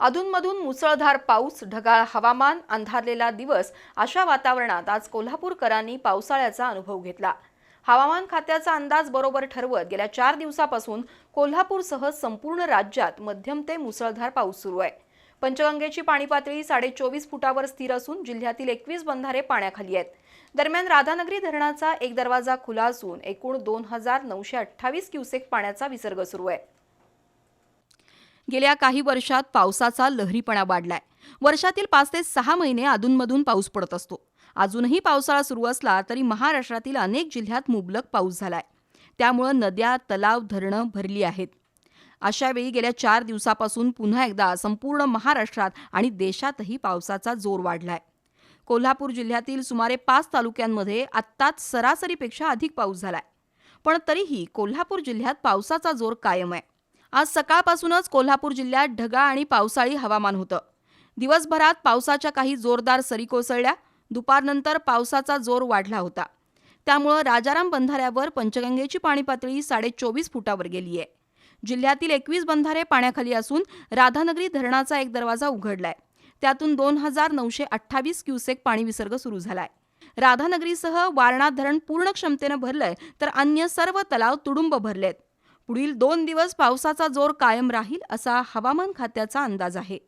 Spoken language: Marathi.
अधूनमधून मुसळधार पाऊस ढगाळ हवामान अंधारलेला दिवस अशा वातावरणात आज कोल्हापूरकरांनी पावसाळ्याचा अनुभव घेतला. हवामान खात्याचा अंदाज बरोबर ठरवत गेल्या चार दिवसापासून कोल्हापूरसह संपूर्ण राज्यात मध्यम ते मुसळधार पाऊस सुरू आहे. पंचगंगेची पाणी पातळी साडे चोवीस फुटावर स्थिर असून जिल्ह्यातील एकवीस बंधारे पाण्याखाली आहेत. दरम्यान राधानगरी धरणाचा एक दरवाजा खुला असून एकूण दोन हजार नऊशे अठ्ठावीस क्युसेक पाण्याचा विसर्ग सुरू आहे. गेल्या काही वर्षात पावसाचा लहरीपणा वाढलाय. वर्षातील पाच ते सहा महिने अधूनमधून पाऊस पडत असतो. अजूनही पावसाळा सुरू असला तरी महाराष्ट्रातील अनेक जिल्ह्यात मुबलक पाऊस झालाय. त्यामुळं नद्या तलाव धरणं भरली आहेत. अशावेळी गेल्या चार दिवसापासून पुन्हा एकदा संपूर्ण महाराष्ट्रात आणि देशातही पावसाचा जोर वाढलाय. कोल्हापूर जिल्ह्यातील सुमारे पाच तालुक्यांमध्ये आत्ताच सरासरीपेक्षा अधिक पाऊस झालाय. पण तरीही कोल्हापूर जिल्ह्यात पावसाचा जोर कायम आहे. आज सकाळपासूनच कोल्हापूर जिल्ह्यात ढगाळ आणि पावसाळी हवामान होतं. दिवसभरात पावसाच्या काही जोरदार सरी कोसळल्या. दुपारनंतर पावसाचा जोर वाढला होता. त्यामुळं राजाराम बंधाऱ्यावर पंचगंगेची पाणी पातळी साडे चोवीस फुटावर गेली आहे जिल्ह्यातील एकवीस बंधारे पाण्याखाली असून राधानगरी धरणाचा एक दरवाजा उघडलाय. त्यातून दोन हजार नऊशे अठ्ठावीस क्युसेक पाणी विसर्ग सुरू झालाय. राधानगरीसह वारणा धरण पूर्ण क्षमतेनं भरलंय तर अन्य सर्व तलाव तुडुंब भरलेत. पुढील दोन दिवस पावसाचा जोर कायम राहील असा हवामान खात्याचा अंदाज आहे.